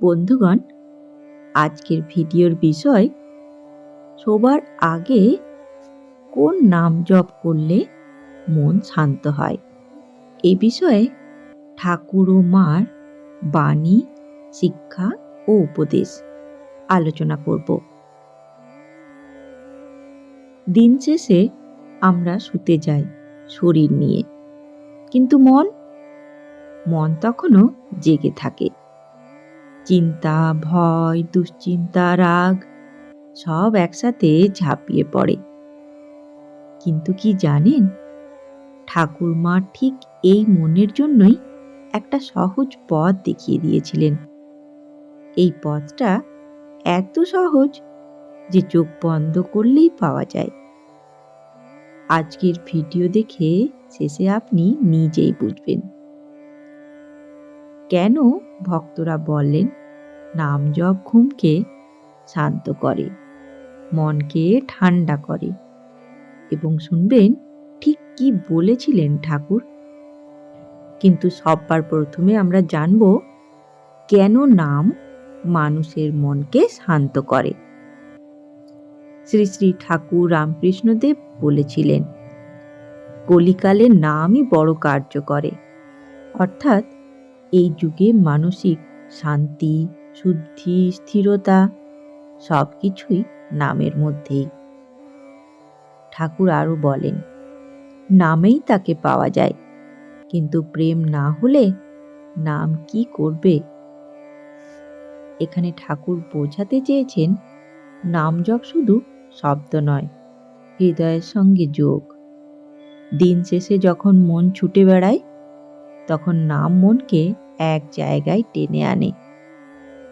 বন্ধুগণ, আজকের ভিডিওর বিষয়, সবার আগে কোন নাম জপ করলে মন শান্ত হয়? এই বিষয়ে ঠাকুর ও মার বাণী, শিক্ষা ও উপদেশ আলোচনা করব। দিন শেষে আমরা শুতে যাই শরীর নিয়ে। কিন্তু মন মন তখনও জেগে থাকে। চিন্তা ভয়, দুশ্চিন্তা, রাগ সব একসাথে ঝাঁপিয়ে পড়ে। কিন্তু কি জানেন? ঠাকুরমা ঠিক এই মনের জন্যই একটা সহজ পথ দেখিয়ে দিয়েছিলেন। এই পথটা এত সহজ যে চোখ বন্ধ করলেই পাওয়া যায়। আজকের ভিডিও দেখে শেষে আপনি নিজেই বুঝবেন। কেন ভক্তরা বললেন নাম জপ ঘুমকে শান্ত করে, মনকে ঠান্ডা করে। এবং শুনবেন, ঠিক কি বলেছিলেন ঠাকুর? কিন্তু সববার প্রথমে আমরা জানব, কেন নাম মানুষের মনকে শান্ত করে? শ্রী শ্রী ঠাকুর রামকৃষ্ণদেব বলেছিলেন, কলিকালে নামই বড় কার্য করে। অর্থাৎ, এই যুগে মানসিক শান্তি শুদ্ধি, স্থিরতা সব কিছুই নামের মধ্যেই। ঠাকুর আরও বলেন, নামেই তাকে পাওয়া যায়, কিন্তু প্রেম না হলে নাম কি করবে? এখানে ঠাকুর বোঝাতে চেয়েছেন, নাম জপ শুধু শব্দ নয়, হৃদয়ের সঙ্গে যোগ। দিন শেষে যখন মন ছুটে বেড়ায়, তখন নাম মনকে এক জায়গায় টেনে আনে।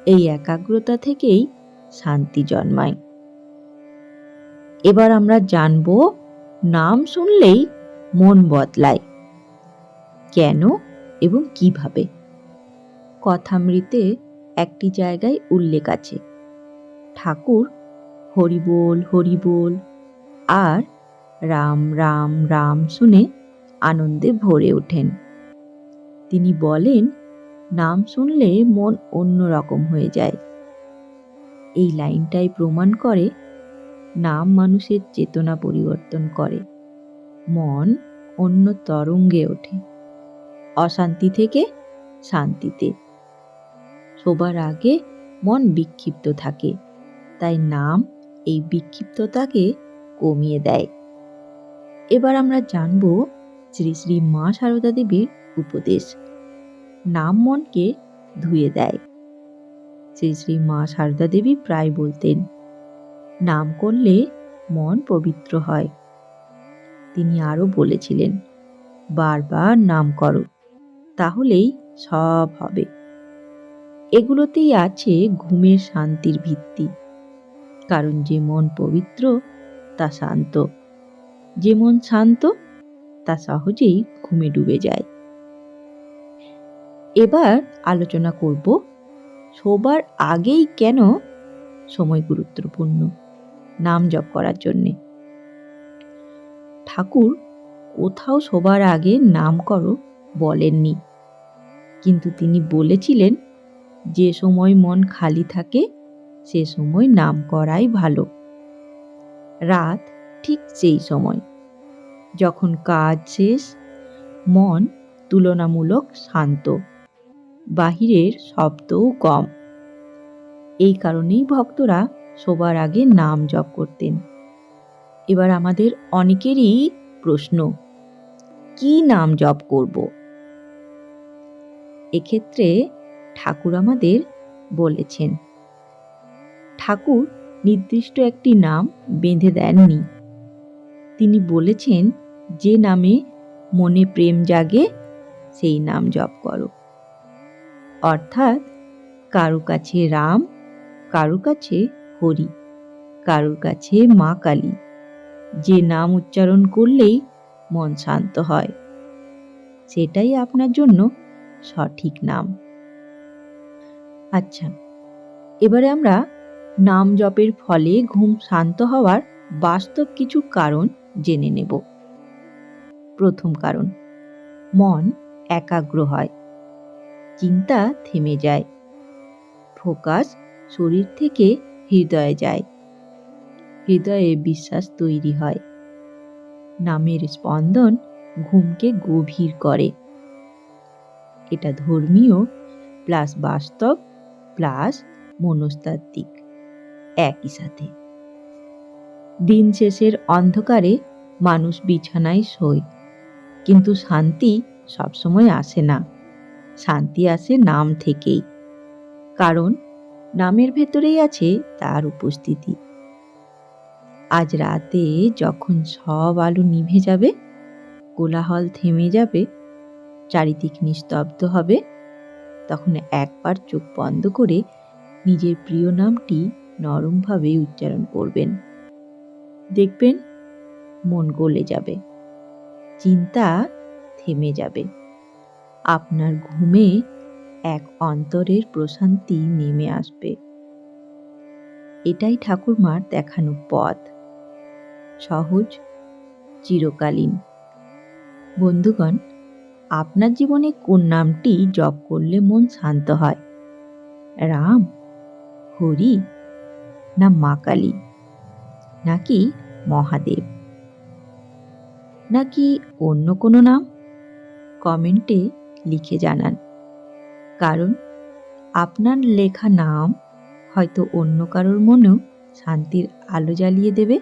এই একাগ্রতা থেকেই শান্তি জন্মায়। এবার আমরা জানব, নাম শুনলেই মন বদলায়। কেন এবং কীভাবে? কথামৃতে একটি জায়গায় উল্লেখ আছে। ঠাকুর, হরিবোল হরিবোল, আর রাম রাম রাম শুনে আনন্দে ভরে ওঠেন। তিনি বলেন নাম শুনলে মন অন্য রকম হয়ে যায়। এই লাইনটাই প্রমাণ করে নাম মানুষের চেতনা পরিবর্তন করে। মন অন্য তরঙ্গে ওঠে। অশান্তি থেকে শান্তিতে। শোবার আগে মন বিক্ষিপ্ত থাকে। তাই নাম এই বিক্ষিপ্ততাকে কমিয়ে দেয়। এবার আমরা জানব শ্রী শ্রী মা সারদা দেবীর উপদেশ। নাম মনকে ধুয়ে দেয়। শ্রী শ্রী মা সারদা দেবী প্রায় বলতেন, নাম করলে মন পবিত্র হয়। তিনি আরও বলেছিলেন, বারবার নাম করো, তাহলেই সব হবে। এগুলোতেই আছে ঘুমের শান্তির ভিত্তি। কারণ যে মন পবিত্র, তা শান্ত। যে মন শান্ত, তা সহজেই ঘুমে ডুবে যায়। এবার আলোচনা করব সবার আগেই কেন সময় গুরুত্বপূর্ণ, নাম জপ করার জন্যে। ঠাকুর, কোথাও সবার আগে নাম করো বলেননি। কিন্তু তিনি বলেছিলেন, যে সময় মন খালি থাকে, সে সময় নাম করাই ভালো। রাত ঠিক সেই সময়, যখন কাজ শেষ, মন তুলনামূলক শান্ত। বাহিরের শব্দও কম। এই কারণেই ভক্তরা শোবার আগে নাম জপ করতেন। এবার আমাদের অনেকেরই প্রশ্ন, কি নাম জপ করব? এক্ষেত্রে ঠাকুর আমাদের বলেছেন, ঠাকুর নির্দিষ্ট একটি নাম বেঁধে দেননি। তিনি বলেছেন, যে নামে মনে প্রেম জাগে, সেই নাম জপ করো। অর্থাৎ কারও কাছে রাম, কারও কাছে হরি কারোর কাছে মা কালী। যে নাম উচ্চারণ করলেই মন শান্ত হয়। সেটাই আপনার জন্য সঠিক নাম। আচ্ছা এবারে আমরা নাম জপের ফলে ঘুম শান্ত হওয়ার বাস্তব কিছু কারণ জেনে নেব। প্রথম কারণ, মন একাগ্র হয়। চিন্তা থেমে যায়। ফোকাস শরীর থেকে হৃদয়ে যায়। হৃদয়ে বিশ্বাস তৈরি হয়। নামের স্পন্দন ঘুমকে গভীর করে। এটা ধর্মীয় প্লাস বাস্তব প্লাস মনস্তাত্ত্বিক। একই সাথে। দিন শেষের অন্ধকারে মানুষ বিছানায় শোয়। কিন্তু শান্তি সবসময় আসে না। শান্তি আসে নাম থেকেই। কারণ নামের ভেতরেই আছে তার উপস্থিতি। আজ রাতে যখন সব আলো নিভে যাবে, কোলাহল থেমে যাবে, চারিদিক নিস্তব্ধ হবে, তখন একবার চোখ বন্ধ করে নিজের প্রিয় নামটি নরমভাবে উচ্চারণ করবেন। দেখবেন মন গলে যাবে, চিন্তা থেমে যাবে। আপনার ঘুমে এক অন্তরের প্রশান্তি নেমে আসবে। এটাই ঠাকুরমার দেখানো পথ। সহজ, চিরকালীন। বন্ধুগণ, আপনার জীবনে কোন নামটি জপ করলে মন শান্ত হয়? রাম, হরি না মা কালী নাকি মহাদেব? নাকি অন্য কোনো নাম? কমেন্টে লিখে জানান। কারণ, আপনার লেখা নাম হয়তো অন্য কারোর মনেও শান্তির আলো জ্বালিয়ে দেবে।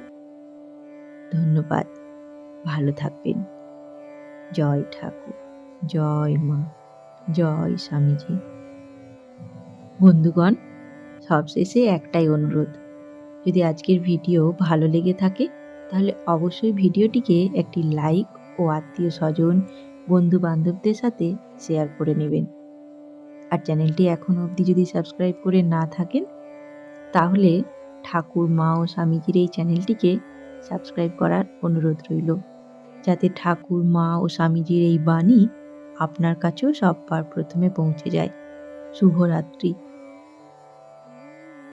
ধন্যবাদ। ভালো থাকবেন। জয় ঠাকুর। জয় মা। জয় স্বামীজি। বন্ধুগণ, সবশেষে একটাই অনুরোধ। যদি আজকের ভিডিও ভালো লেগে থাকে, তাহলে অবশ্যই ভিডিওটিকে একটি লাইক ও আত্মীয় স্বজন বন্ধু বান্ধবদের সাথে শেয়ার করে নেবেন। আর চ্যানেলটি এখনও অবধি যদি সাবস্ক্রাইব করে না থাকেন, তাহলে ঠাকুর, মা ও স্বামীজির এই চ্যানেলটিকে সাবস্ক্রাইব করার অনুরোধ রইল। যাতে ঠাকুর, মা ও স্বামীজির এই বাণী আপনার কাছেও সববার প্রথমে পৌঁছে যায়। শুভরাত্রি।